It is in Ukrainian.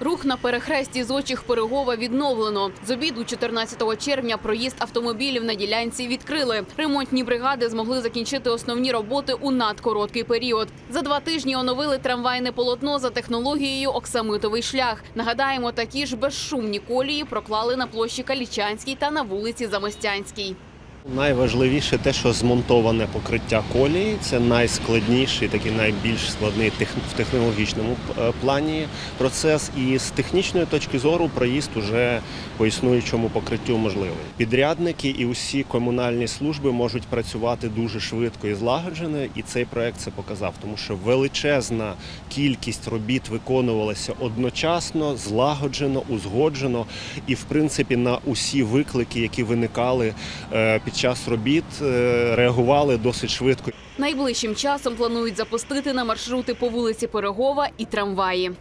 Рух на перехресті з очих Пирогова відновлено. З обіду 14 червня проїзд автомобілів на ділянці відкрили. Ремонтні бригади змогли закінчити основні роботи у надкороткий період. За два тижні оновили трамвайне полотно за технологією оксамитовий шлях. Нагадаємо, такі ж безшумні колії проклали на площі Калічанській та на вулиці Замостянській. Найважливіше те, що змонтоване покриття колії. Це найскладніший, такий найбільш складний в технологічному е, плані процес. І з технічної точки зору проїзд уже по існуючому покриттю можливий. Підрядники і усі комунальні служби можуть працювати дуже швидко і злагоджено. І цей проект це показав, тому що величезна кількість робіт виконувалася одночасно, злагоджено, узгоджено, і в принципі на усі виклики, які виникали е, під час робіт, е, реагували досить швидко. Найближчим часом планують запустити на маршрути по вулиці Пирогова і трамваї.